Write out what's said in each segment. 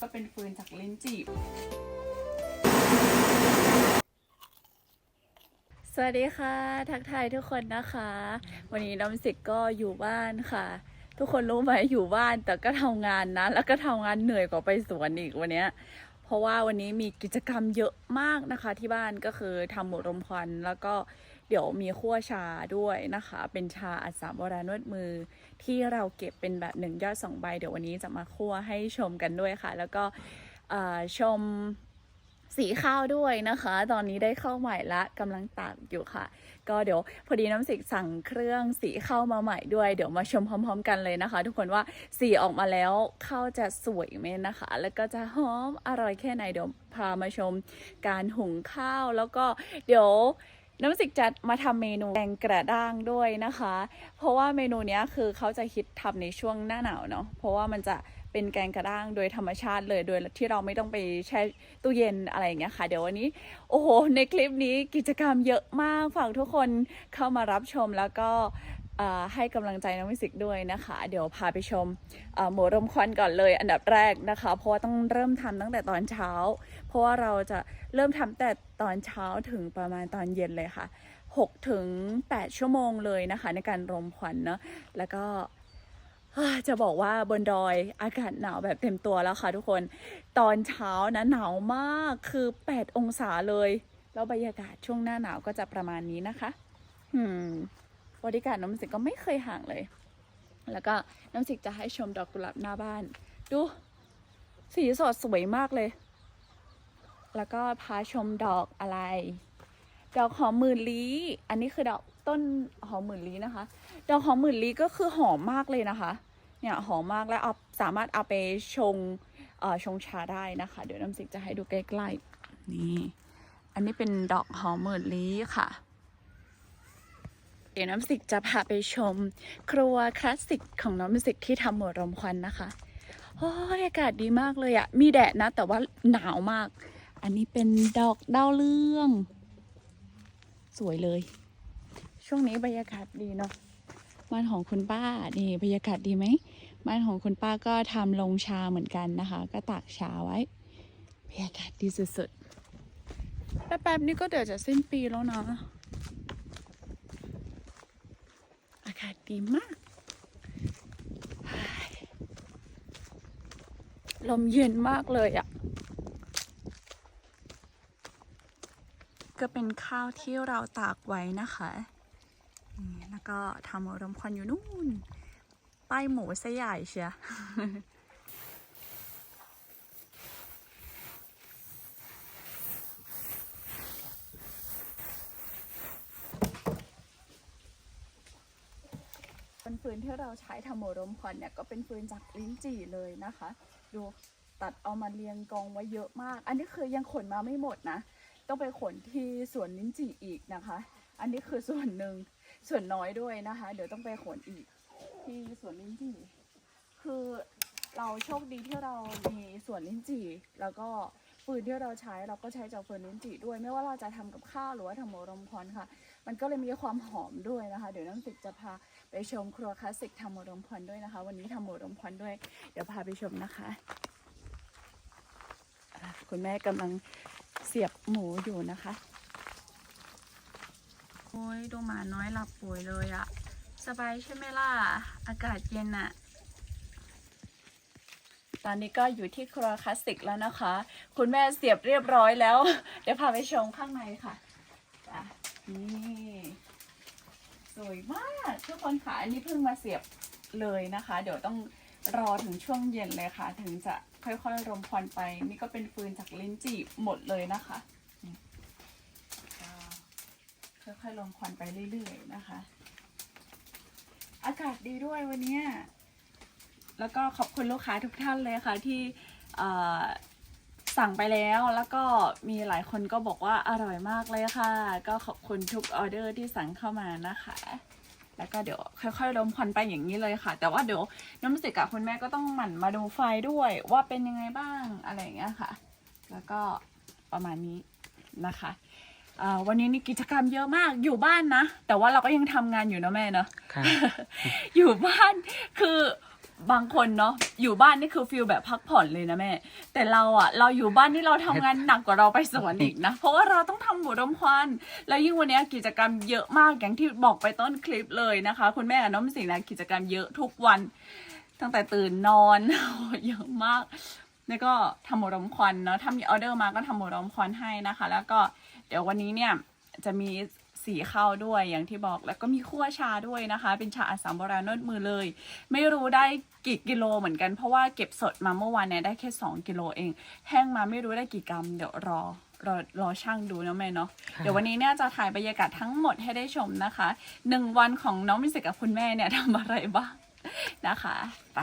ก็เป็นฟืนจากลิ้นจี่สวัสดีค่ะ ทักทายทุกคนนะคะ วันนี้น้ำสิกก็อยู่บ้านค่ะ ทุกคนรู้ไหมอยู่บ้านแต่ก็ทำงานนะ แล้วก็ทำงานเหนื่อยกว่าไปสวนอีกวันเนี้ยเพราะว่าวันนี้มีกิจกรรมเยอะมากนะคะ ที่บ้านก็คือทำหมูรมควันแล้วก็ เดี๋ยวมีคั่วชาด้วยนะคะ เป็นชาอัดสามโบราณนวดมือ ที่เราเก็บเป็นแบบหนึ่งยอดสองใบ เดี๋ยววันนี้จะมาคั่วให้ชมกันด้วยค่ะ แล้วก็ชมสีข้าวด้วยนะคะ ตอนนี้ได้ข้าวใหม่ละกำลังตากอยู่ค่ะ ก็เดี๋ยวพอดีน้ำสิกสั่งเครื่องสีข้าวมาใหม่ด้วย เดี๋ยวมาชมพร้อม ๆ กันเลยนะคะ ทุกคนว่าสีออกมาแล้วข้าวจะสวยไหมนะคะ แล้วก็จะหอมอร่อยแค่ไหนเดี๋ยวพามาชมการหุงข้าวแล้วก็เดี๋ยว น้ำสิกจะมาทำเมนูแกงกระด้างด้วยนะคะ เพราะว่าเมนูนี้คือเขาจะฮิตทำในช่วงหน้าหนาวเนาะเพราะว่ามันจะเป็นแกงกระด้างโดยธรรมชาติเลย โดยที่เราไม่ต้องไปแช่ตู้เย็นอะไรอย่างเงี้ยค่ะ เดี๋ยววันนี้ โอ้โห ในคลิปนี้กิจกรรมเยอะมากฝากทุกคนเข้ามารับชมแล้วก็ ให้กำลังใจน้องมิสิกด้วยนะคะ เดี๋ยวพาไปชมหมูรมควันก่อนเลย อันดับแรกนะคะ เพราะว่าต้องเริ่มทำตั้งแต่ตอนเช้า เพราะว่าเราจะเริ่มทำแต่ตอนเช้าถึงประมาณตอนเย็นเลยค่ะ6ถึง8ชั่วโมงเลยนะคะ ในการรมควันเนาะแล้วก็จะบอกว่าบนดอยอากาศหนาวแบบเต็มตัวแล้วค่ะทุกคนตอนเช้านะหนาวมากคือ 8 องศาเลย แล้วบรรยากาศช่วงหน้าหนาวก็จะประมาณนี้นะคะ อืม บรรยากาศน้ำสิกก็ไม่เคยห่างเลย แล้วก็น้ำสิกจะให้ชมดอกกุหลาบหน้าบ้าน ดู สีสดสวยมากเลย แล้วก็พาชมดอกอะไร ดอกหอมหมื่นลี้อันนี้คือดอกต้นหอมหมื่นลี้นะคะ ดอกหอมหมื่นลี้ก็คือหอมมากเลยนะคะ เนี่ยหอมมากแล้วเอาสามารถเอาไปชงชงชาได้นะคะ เดี๋ยวน้ำสิกจะให้ดูใกล้ๆนี่ อันนี้เป็นดอกหอมหมื่นลี้ค่ะ เดี๋ยวน้ำสิกจะพาไปชม ครัวคลาสสิกของน้ำสิกที่ทำหมวดรมควันนะคะโอ้ยอากาศดีมากเลยอะมีแดดนะ แต่ว่าหนาวมาก อันนี้เป็นดอกดาวเรือง สวยเลย ช่วงนี้บรรยากาศดีเนาะบ้านของคุณป้านี่บรรยากาศดีไหมบ้านของคุณป้าก็ทำลงชาเหมือนกันนะคะ ก็ตากชาไว้บรรยากาศดีสุดๆแป๊บๆนี่ก็เดี๋ยวจะสิ้นปีแล้วนะากาศดีมาก ลมเย็นมากเลยอะ่ะ ก็เป็นข้าวที่เราตากไว้นะคะแล้วก็ทำรมควันอยู่นู่น ป้ายหมูซะใหญ่เชีย เป็นฟืนที่เราใช้ทำหมูรมควันเนี่ยก็เป็นฟืนจากลิ้นจี่เลยนะคะ ดูตัดเอามาเรียงกองไว้เยอะมาก อันนี้คือยังขนมาไม่หมดนะ ต้องไปขนที่สวนลิ้นจี่อีกนะคะ อันนี้คือส่วนหนึ่งส่วนน้อยด้วยนะคะ เดี๋ยวต้องไปขนอีกที่สวนลิ้นจี่ คือเราโชคดีที่เรามีสวนลิ้นจี่แล้วก็ ฟืนที่เราใช้เราก็ใช้จากฟืนลิ้นจี่ด้วย ไม่ว่าเราจะทำกับข้าวหรือว่าทำหมูรมควันค่ะ มันก็เลยมีความหอมด้วยนะคะ เดี๋ยวน้ำติกจะพาไปชมครัวคลาสสิกทำหมูรมควันด้วยนะคะ วันนี้ทำหมูรมควันด้วย เดี๋ยวพาไปชมนะคะอะคุณแม่กำลังเสียบหมูอยู่นะคะโอ้ยดูหมาน้อยหลับป่วยเลยอะสบายใช่ไหมล่ะ อากาศเย็นอะ ตอนนี้ก็อยู่ที่ครัวคลาสสิกแล้วนะคะ คุณแม่เสียบเรียบร้อยแล้ว เดี๋ยวพาไปชมข้างในค่ะะนี่สวยมากทุกคนค่ะอันนี้เพิ่งมาเสียบเลยนะคะ เดี๋ยวต้องรอถึงช่วงเย็นเลยค่ะ ถึงจะค่อยๆรมควันไป นี่ก็เป็นฟืนจากลิ้นจี่หมดเลยนะคะค่อยๆลมควันไปเรื่อยๆนะคะ อากาศดีด้วยวันนี้ แล้วก็ขอบคุณลูกค้าทุกท่านเลยค่ะที่เอ่อสั่งไปแล้วแล้วก็มีหลายคนก็บอกว่าอร่อยมากเลยค่ะ ก็ขอบคุณทุกออเดอร์ที่สั่งเข้ามานะคะ แล้วก็เดี๋ยวค่อยๆลมควันไปอย่างนี้เลยค่ะ แต่ว่าเดี๋ยวน้ำสิกกับคุณแม่ก็ต้องหมั่นมาดูไฟด้วยว่าเป็นยังไงบ้างอะไรอย่างเงี้ยค่ะ แล้วก็ประมาณนี้นะคะอ่าวันนี้นี่กิจกรรมเยอะมากอยู่บ้านนะ แต่ว่าเราก็ยังทำงานอยู่นะแม่เนาะครับอยู่บ้านคือ บางคนเนาะอยู่บ้านนี่คือฟิลแบบพักผ่อนเลยนะแม่ แต่เราอะเราอยู่บ้านนี่เราทำงานหนักกว่าเราไปสวนอีกนะ เพราะว่าเราต้องทำหมูรมควัน แล้วยิ่งวันเนี้ยกิจกรรมเยอะมากอย่างที่บอกไปต้นคลิปเลยนะคะ คุณแม่กับน้องสิงห์นะกิจกรรมเยอะทุกวัน ตั้งแต่ตื่นนอน เยอะมากแล้วก็ทำหมูรมควันเนาะถ้ามีออเดอร์มาก็ทำหมูรมควันให้นะคะ แล้วก็เดี๋ยววันนี้เนี่ยจะมี สีข้าวด้วยอย่างที่บอกแล้วก็มีคั่วชาด้วยนะคะ เป็นชาอัสสัมโบราณนวดมือเลย ไม่รู้ได้กี่กิโลเหมือนกันเพราะว่าเก็บสดมาเมื่อวานเนี่ยได้แค่ 2 กิโลเอง แห้งมาไม่รู้ได้กี่กรัม เดี๋ยวรอรอรอช่างดูนะแม่เนาะเดี๋ยววันนี้เนี่ยจะถ่ายบรรยากาศทั้งหมดให้ได้ชมนะคะหนึ่งวันของน้องมิวสิกกับคุณแม่เนี่ยทำอะไรบ้างนะคะไป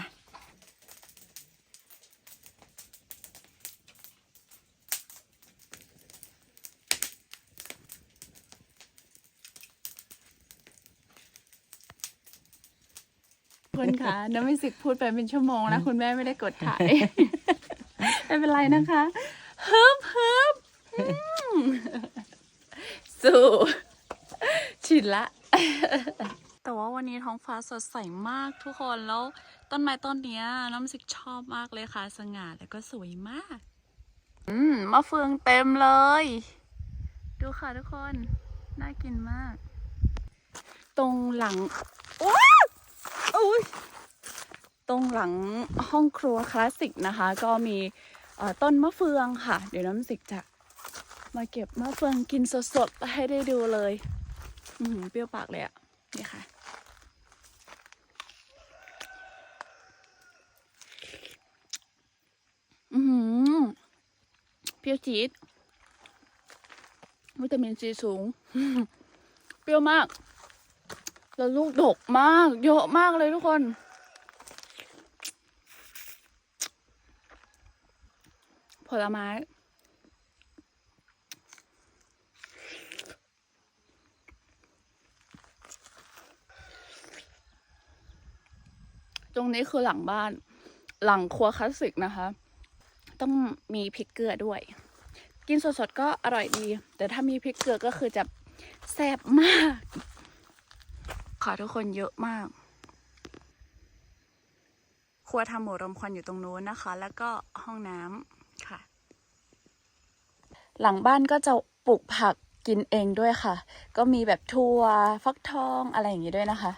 คุณคะน้องมิวสิกพูดไปเป็นชั่วโมงแล้ว คุณแม่ไม่ได้กดถ่าย ไม่เป็นไรนะคะฮึบฮึบอืมสู้ชินละ แต่ว่าวันนี้ท้องฟ้าสดใสมากทุกคนแล้วต้นไม้ต้นเนี้ยน้ำสิกชอบมากเลยค่ะ สง่าแล้วก็สวยมาก อืมมะเฟืองเต็มเลย ดูค่ะทุกคน น่ากินมาก ตรงหลังว้าว อุ้ยตรงหลังห้องครัวคลาสสิกนะคะ ก็มีต้นมะเฟืองค่ะ เดี๋ยวน้ำสิกจะมาเก็บมะเฟืองกินสดๆให้ได้ดูเลย อือเปรี้ยวปากเลยอะนี่ค่ะ อือหือเปรี้ยวจี๊ดวิตามินซีสูง เปรี้ยวมาก แล้วลูกดกมาก เยอะมากเลยทุกคน ผลไม้ ตรงนี้คือหลังบ้าน หลังครัวคลาสสิกนะคะ ต้องมีพริกเกลือด้วย กินสดๆก็อร่อยดี แต่ถ้ามีพริกเกลือก็คือจะแซ่บมาก ค่ะทุกคนเยอะมาก ครัวทำหมูรมควันอยู่ตรงนู้นนะคะ แล้วก็ห้องน้ำค่ะ หลังบ้านก็จะปลูกผักกินเองด้วยค่ะ ก็มีแบบถั่วฟักทองอะไรอย่างนี้ด้วยนะคะ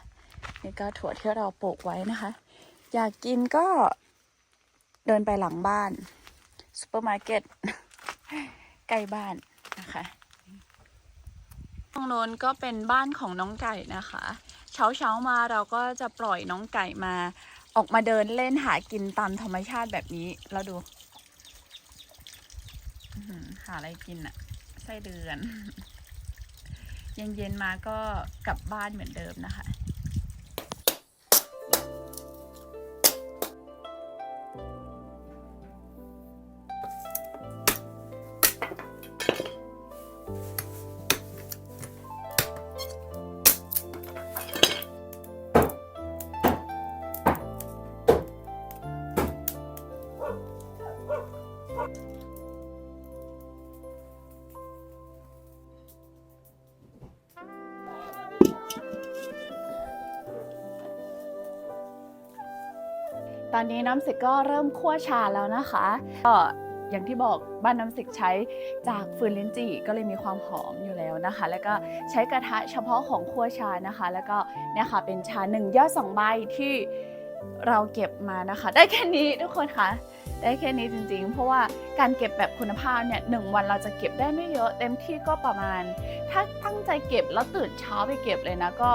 นี่ก็ถั่วที่เราปลูกไว้นะคะ อยากกินก็เดินไปหลังบ้านซูเปอร์มาร์เก็ตใกล้บ้านนะคะตรงโน้นก็เป็นบ้านของน้องไก่นะคะ เช้าเช้าๆมาเราก็จะปล่อยน้องไก่มาออกมาเดินเล่นหากินตามธรรมชาติแบบนี้เราดูอื้อหือหาอะไรกินอะไส้เดือน เย็นๆมาก็กลับบ้านเหมือนเดิมนะคะ นนี้น้ำสิกก็เริ่มคั่วชาแล้วนะคะ ก็อย่างที่บอกบ้านน้ำสิกใช้จากฟืนลิ้นจี่ก็เลยมีความหอมอยู่แล้วนะคะ แล้วก็ใช้กระทะเฉพาะของคั่วชานะคะ แล้วก็เนี่ยค่ะเป็นชาหนึ่งยอดสองใบที่เราเก็บมานะคะ ได้แค่นี้ทุกคนคะได้แค่นี้จริงๆ เพราะว่าการเก็บแบบคุณภาพเนี่ยหนึ่งวันเราจะเก็บได้ไม่เยอะเต็มที่ก็ประมาณ ถ้าตั้งใจเก็บแล้วตื่นเช้าไปเก็บเลยนะก็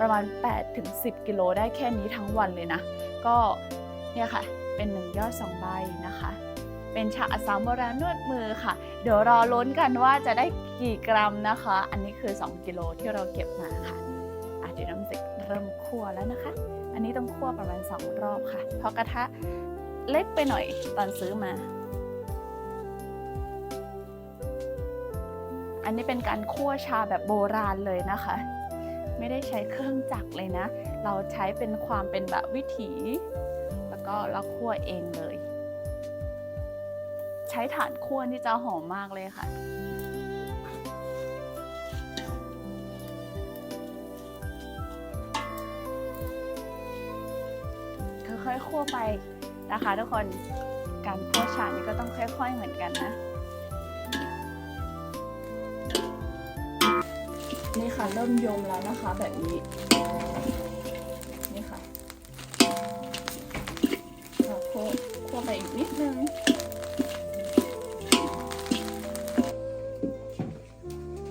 ประมาณ8ถึง10 กิโลได้แค่นี้ทั้งวันเลยนะ ก็ เนี่ยค่ะ เป็นหนึ่งยอดสองใบนะคะ เป็นชาอัสสัมโบราณนวดมือค่ะ เดี๋ยวรอลุ้นกันว่าจะได้กี่กรัมนะคะ อันนี้คือ 2 กิโลที่เราเก็บมาค่ะอะเดี๋ยวน้ำสิกเริ่มคั่วแล้วนะคะ อันนี้ต้องคั่วประมาณ 2 รอบค่ะ เพราะกระทะเล็กไปหน่อยตอนซื้อมา อันนี้เป็นการคั่วชาแบบโบราณเลยนะคะ ไม่ได้ใช้เครื่องจักรเลยนะ เราใช้เป็นความเป็นแบบวิถี แล้วคั่วเองเลย ใช้ถ่านคั่วนี่จะหอมมากเลยค่ะค่อยๆคั่วไปนะคะทุกคนการคั่วฉานี่ก็ต้องค่อย ๆเหมือนกันนะนี่ค่ะเริ่มยมแล้วนะคะแบบนี้ นึง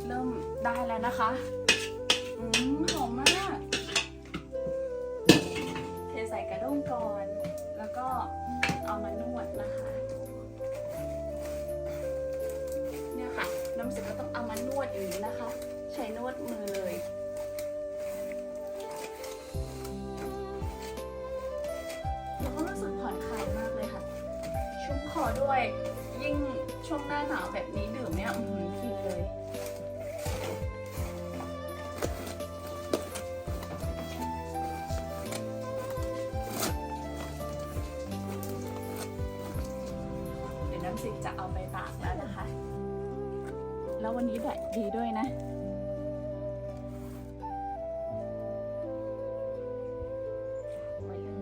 เริ่มได้แล้วนะคะอืมหอมมากเทใส่กระด้งก่อน แล้วก็เอามานวดนะคะ เนี่ยค่ะ น้ำสร็จก็ต้องเอามานวดอย่างนี้นะคะ ด้วย ยิ่งช่วงหน้าหนาวแบบนี้ดื่มเนี่ยอืมฟินเลย เดี๋ยวน้ำสิงจะเอาไปตากแล้วนะคะ แล้ววันนี้แดดดีด้วยนะไว้เลย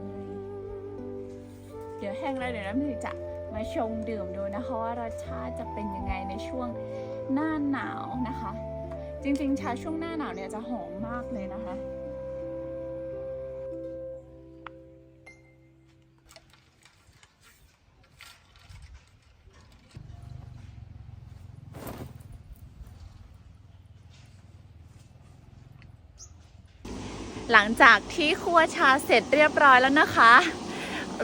เดี๋ยวแห้งแล้วเดี๋ยวน้ำสิงจะ มาชงดื่มดูนะคะ ว่ารสชาติจะเป็นยังไงในช่วงหน้าหนาวนะคะ จริงๆชาช่วงหน้าหนาวเนี่ยจะหอมมากเลยนะคะหลังจากที่คั่วชาเสร็จเรียบร้อยแล้วนะคะ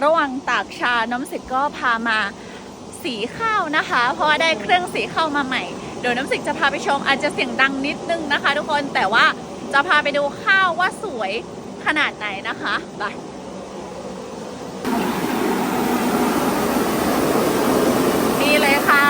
ระหว่างตากชาน้ำสิกก็พามาสีข้าวนะคะ เพราะว่าได้เครื่องสีข้าวมาใหม่ เดี๋ยวน้ำสิกจะพาไปชมอาจจะเสียงดังนิดนึงนะคะ ทุกคนแต่ว่าจะพาไปดูข้าวว่าสวยขนาดไหนนะคะไปนี่เลยค่ะ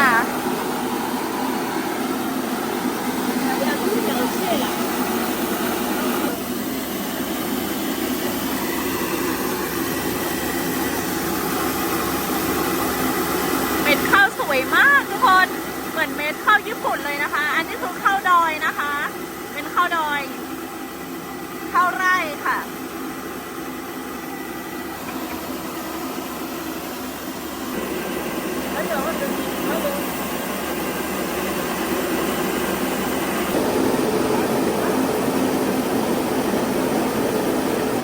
เม็ดข้าวสวยมากทุกคน เหมือนเม็ดข้าวญี่ปุ่นเลยนะคะ อันนี้คือข้าวดอยนะคะ เป็นข้าวดอย ข้าวไร่ค่ะ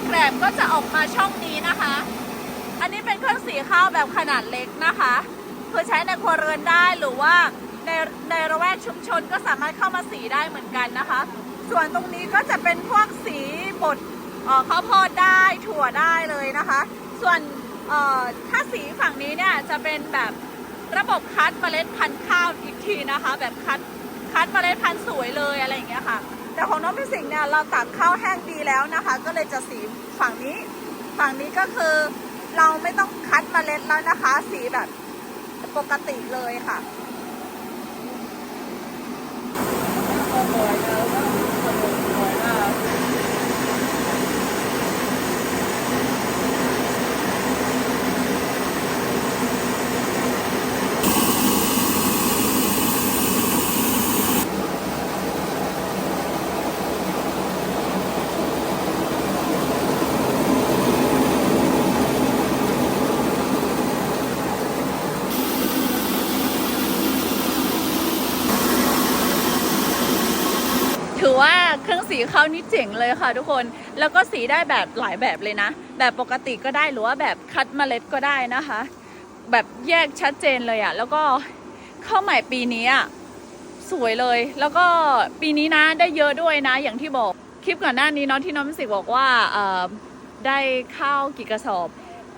แกรบก็จะออกมาช่องนี้นะคะ อันนี้เป็นเครื่องสี ข้าวแบบขนาดเล็กนะคะ คือใช้ในครัวเรือนได้หรือว่าในในระแวกชุมชนก็สามารถเข้ามาสีได้เหมือนกันนะคะ ส่วนตรงนี้ก็จะเป็นพวกสีบดข้าวโพดได้ถั่วได้เลยนะคะ ส่วนถ้าสีฝั่งนี้เนี่ยจะเป็นแบบระบบคัดเมล็ดพันธุ์ข้าวอีกทีนะคะ แบบคัดคัดเมล็ดพันธุ์สวยเลยอะไรอย่างเงี้ยค่ะ แต่ของน้องพี่สิงห์เนี่ยเราตักข้าวแห้งดีแล้วนะคะ ก็เลยจะสีฝั่งนี้ ฝั่งนี้ก็คือ เราไม่ต้องคัดเมล็ดแล้วนะคะ สีแบบปกติเลยค่ะ ถือว่า เครื่องสีข้าวนี่เจ๋งเลยค่ะทุกคน แล้วก็สีได้แบบหลายแบบเลยนะ แบบปกติก็ได้หรือว่าแบบคัดเมล็ดก็ได้นะคะ แบบแยกชัดเจนเลยอะ่ะแล้วก็ข้าวใหม่ปีนี้อะสวยเลย แล้วก็ปีนี้นะได้เยอะด้วยนะ อย่างที่บอกคลิปก่อนหน้านี้เนาะที่น้องสิบอกว่าเอ่อได้ข้าวกี่กระสอบ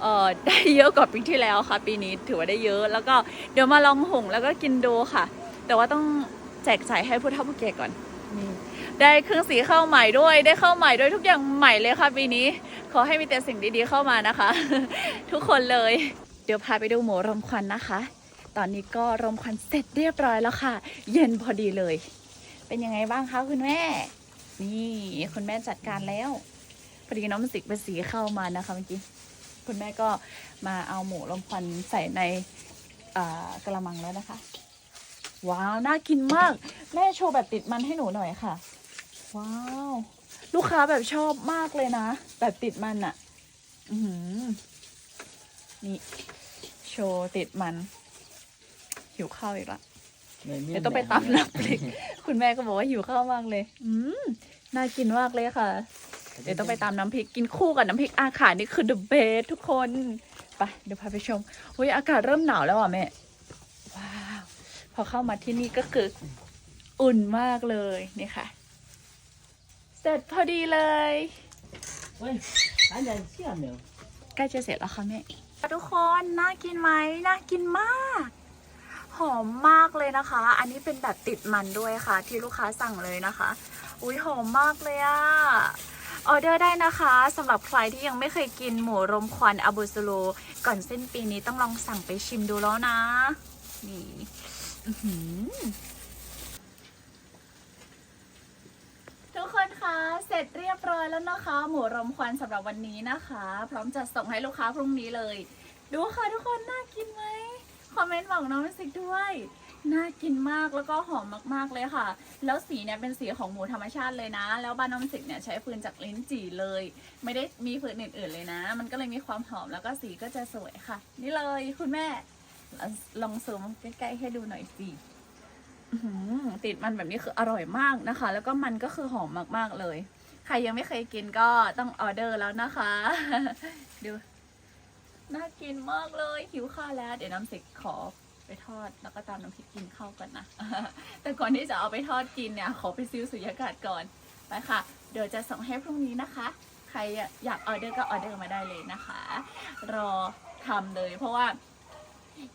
เอ่อได้เยอะกว่าปีที่แล้วค่ะ ปีนี้ถือว่าได้เยอะ แล้วก็เดี๋ยวมาลองหุงแล้วก็กินดูค่ะ แต่ว่าต้องแจกจ่ายให้ผู้เฒ่าผู้แก่ก่อน ได้เครื่องสีเข้าใหม่ด้วย ได้เข้าใหม่ด้วยทุกอย่างใหม่เลยค่ะปีนี้ ขอให้มีแต่สิ่งดีๆเข้ามานะคะ ทุกคนเลย เดี๋ยวพาไปดูหมูรมควันนะคะ ตอนนี้ก็รมควันเสร็จเรียบร้อยแล้วค่ะ เย็นพอดีเลย เป็นยังไงบ้างคะคุณแม่ นี่คุณแม่จัดการแล้วพอดีน้องสิกเป็นสีเข้ามานะคะเมื่อกี้คุณแม่ก็มาเอาหมูรมควันใส่ในกระมังแล้วนะคะ ว้าว น่ากินมาก แม่โชว์แบบติดมันให้หนูหน่อยค่ะ ว้าว ลูกค้าแบบชอบมากเลยนะ แบบติดมันอะ่ะอือหือนี่ โชว์ติดมัน หิวข้าวอีกละเดี๋เดี๋ยวต้องไปตำน้ำพริก คุณแม่ก็บอกว่าหิวข้าวมากเลย อืมน่ากินมากเลยค่ะ เดี๋ยวต้องไปตามน้ำพริกกินคู่กับน้ำพริกอาขานี่คือ the best ทุกคน ไปเดี๋ยวพาไปชมอุ้ยอากาศเริ่มหนาวแล้วอะแม่ว้าวพ อเข้ามาที่นี่ก็คืออุ่นมากเลยนี่ค่ะ เสร็จพอดีเลยเว้ยอันนั้นเชื่อมเดี๋ยวใกล้จะเสร็จแล้วค่ะแม่ทุกคนน่ากินไหมน่ากินมาก หอมมากเลยนะคะ อันนี้เป็นแบบติดมันด้วยค่ะ ที่ลูกค้าสั่งเลยนะคะ อุ้ยหอมมากเลยอะออเดอร์ได้นะคะสำหรับใครที่ยังไม่เคยกินหมูรมควันอาบูซูโรก่อนสิ้นปีนี้ต้องลองสั่งไปชิมดูแล้วนะ นี่อื้อหือ ทุกคนคะเสร็จเรียบร้อยแล้วนะคะ หมูรมควันสำหรับวันนี้นะคะ พร้อมจะส่งให้ลูกค้าพรุ่งนี้เลย ดูค่ะทุกคนน่ากินไหมคอมเมนต์บอกน้องมิสิกด้วยน่ากินมากแล้วก็หอมมากๆเลยค่ะ แล้วสีเนี่ยเป็นสีของหมูธรรมชาติเลยนะ แล้วบ้านน้องมิสิกเนี่ยใช้ฟืนจากลิ้นจี่เลย ไม่ได้มีฟืนอื่นๆเลยนะ มันก็เลยมีความหอมแล้วก็สีก็จะสวยค่ะ นี่เลยคุณแม่ ลองซูมใกล้ๆให้ดูหน่อยสิติดมันแบบนี้คืออร่อยมากนะคะ แล้วก็มันก็คือหอมมากๆเลย ใครยังไม่เคยกินก็ต้องออเดอร์แล้วนะคะ ดูน่ากินมากเลยหิวข้าวแล้ว เดี๋ยวน้ำสิกขอไปทอดแล้วก็ตามน้ำพริกกินข้าวกันนะ แต่ก่อนที่จะเอาไปทอดกินเนี่ย ขอไปซื้อสุญญากาศก่อนไปค่ะ เดี๋ยวจะส่งให้พรุ่งนี้นะคะ ใครอยากออเดอร์ก็ออเดอร์มาได้เลยนะคะ รอทำเลยเพราะว่า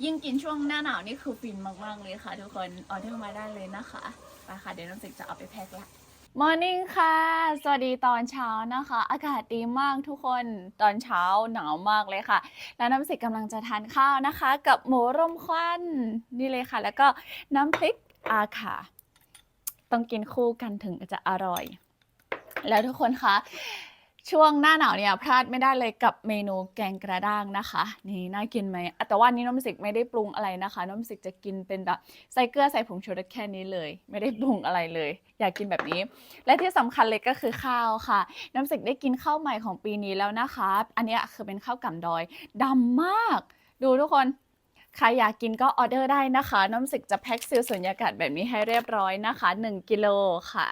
ยิ่งกินช่วงหน้าหนาวนี่คือฟินมากๆเลยค่ะ ทุกคนออเดอร์มาได้เลยนะคะไปค่ะเดี๋ยวน้ำสิกจะเอาไปแพ็คละมอร์นิ่งค่ะ สวัสดีตอนเช้านะคะ อากาศดีมากทุกคน ตอนเช้าหนาวมากเลยค่ะ แล้วน้ำสิกกำลังจะทานข้าวนะคะ กับหมูร่มควันนี่เลยค่ะ แล้วก็น้ำพริกอาค่ะ ต้องกินคู่กันถึงจะอร่อย แล้วทุกคนคะ ช่วงหน้าหนาวเนี่ยพลาดไม่ได้เลยกับเมนูแกงกระด้างนะคะ นี่น่ากินไหมแต่ว่านี้น้ำสิกไม่ได้ปรุงอะไรนะคะ น้ำสิกจะกินเป็นแบบใส่เกลือใส่ผงชูรสแค่นี้เลย ไม่ได้ปรุงอะไรเลย อยากกินแบบนี้ และที่สำคัญเลยก็คือข้าวค่ะ น้ำสิกได้กินข้าวใหม่ของปีนี้แล้วนะคะ อันนี้คือเป็นข้าวกำดอยดำมาก ดูทุกคนใครอยากกินก็ออเดอร์ได้นะคะ น้ำสิกจะแพ็คซิลสุญญากาศแบบนี้ให้เรียบร้อยนะคะ 1 กิโลค่ะ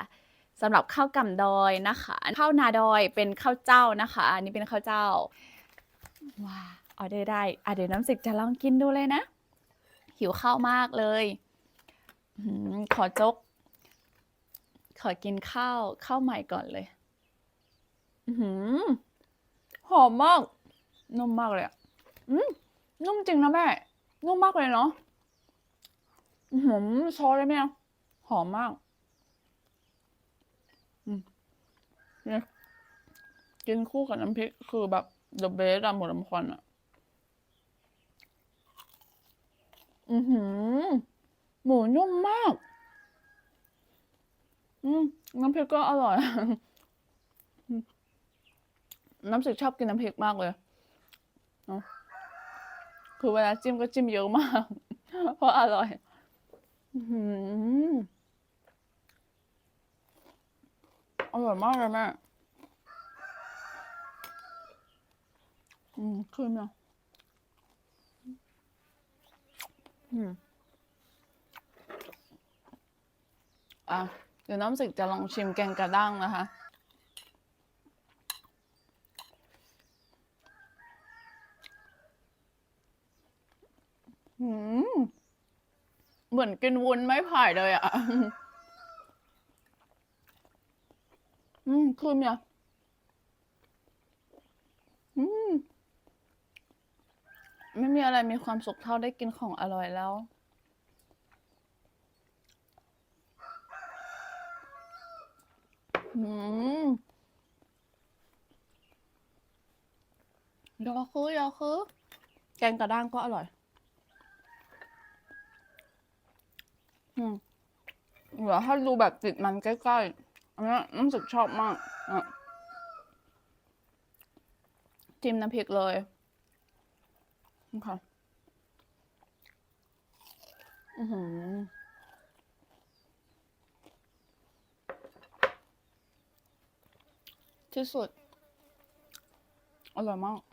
สำหรับข้าวกำดอยนะคะข้าวนาดอยเป็นข้าวเจ้านะคะ อันนี้เป็นข้าวเจ้าว้าออเดอร์ได้อะเดี๋ยวน้ำสิกจะลองกินดูเลยนะ หิวข้าวมากเลยขอจก ขอกินข้าวข้าวใหม่ก่อนเลยหือหอมมากนุ่มมากเลยอะอืมนุ่มจริงนะแม่นุ่มมากเลยเนาะอือหือซอสเลยแม่หอมมาก เนี่ยกินคู่กับน้ำพริกคือแบบ the best อะหมูลำควันอะอือหือ หมูนุ่มมาก อืมน้ำพริกก็อร่อยอน้ำสิกชอบกินน้ำพริกมากเลย คือเวลาจิ้มก็จิ้มเยอะมาก เพราะอร่อย อื้อหื อร่อยมากเลยแม่อืมขึ้นเนาะอืมอะเดี๋ยวน้ำสิกจะลองชิมแกงกระด้างนะคะอืมเหมือนกินวุ้นไม่ไผ่เลยอะ มคือเนี่ยอืมไม่มีอะไรมีความสุขเท่าได้กินของอร่อยแล้ว อืมยอคือยอคือ แกงกระด้างก็อร่อย อืมเดี๋ยวให้ดูแบบติดมันใกล้ๆ อันนี้น้ำสึกชอบมากอะจิ้มน้ำพริกเลยนะค่ะอือหือที่สุดอร่อยมาก